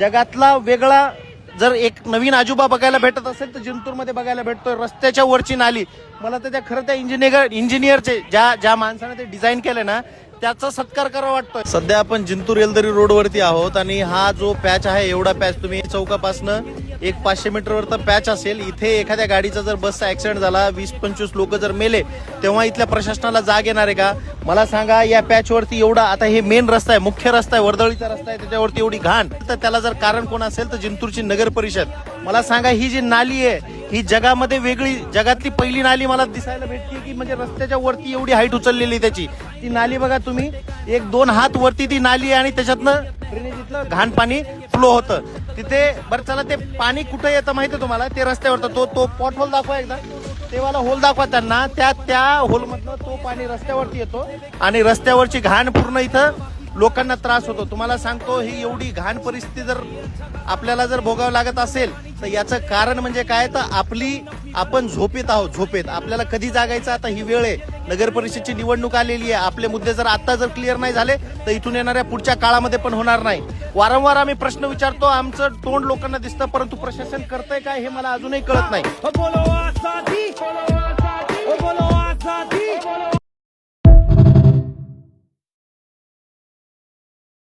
जगातला वेगळा जर एक नवीन आजोबा बघायला भेटत असेल तर जिंतूरमध्ये बघायला भेटतोय. रस्त्याच्या वरची नाली. मला तर त्या खरं त्या इंजिनियर इंजिनियरचे ज्या ज्या माणसाने ते डिझाईन केलं ना त्याचा सत्कार करावा वाटतोय. सध्या आपण जिंतूर एलदरी रोडवरती आहोत आणि हा जो पॅच आहे एवढा पॅच तुम्ही चौकापासनं एक पाचशे मीटरवर तर पॅच असेल. इथे एखाद्या गाडीचा जर बसचा ऍक्सिडेंट झाला वीस पंचवीस लोक जर मेले तेव्हा इथल्या प्रशासनाला जाग येणार आहे का? मला सांगा या पॅच वरती एवढा आता हे मेन रस्ता आहे मुख्य रस्ता आहे वर्दळीचा रस्ता आहे त्याच्यावरती एवढी घाण. तर त्याला जर कारण कोण असेल तर जिंतूरची नगर परिषद. मला सांगा ही जी नाली आहे ही जगामध्ये वेगळी जगातली पहिली नाली मला दिसायला भेटते की म्हणजे रस्त्याच्या वरती एवढी हाईट उचललेली त्याची. ती नाली बघा तुम्ही एक दोन हात वरती ती नाली आहे आणि त्याच्यातनं ड्रेनेजीतलं घाण पाणी फ्लो होतं. तिथे बरं चला ते पाणी कुठं येतं माहिती तुम्हाला? ते रस्त्यावर तो तो पॉट होल दाखवा एकदा. तेवाला होल दाखवा त्यांना. त्या त्या होलमधनं तो पाणी रस्त्यावरती येतो आणि रस्त्यावरची घाण पूर्ण इथं लोकांना त्रास होतो. तुम्हाला सांगतो ही एवढी घाण परिस्थिती जर आपल्याला जर भोगावं लागत असेल तर याचं कारण म्हणजे काय? तर आपली आपण झोपेत आहोत झोपेत. आपल्याला कधी जागायचं? आता ही वेळ आहे. नगर परिषदची निवडणूक आलेली आहे. आपले मुद्दे जर आता जर क्लिअर नाही झाले तर इथून येणाऱ्या पुढच्या काळामध्ये पण होणार नाही. वारंवार आम्ही प्रश्न विचारतो. आमचं तोंड लोकांना दिसतं परंतु प्रशासन करतंय काय हे मला अजूनही कळत नाही. बोलो.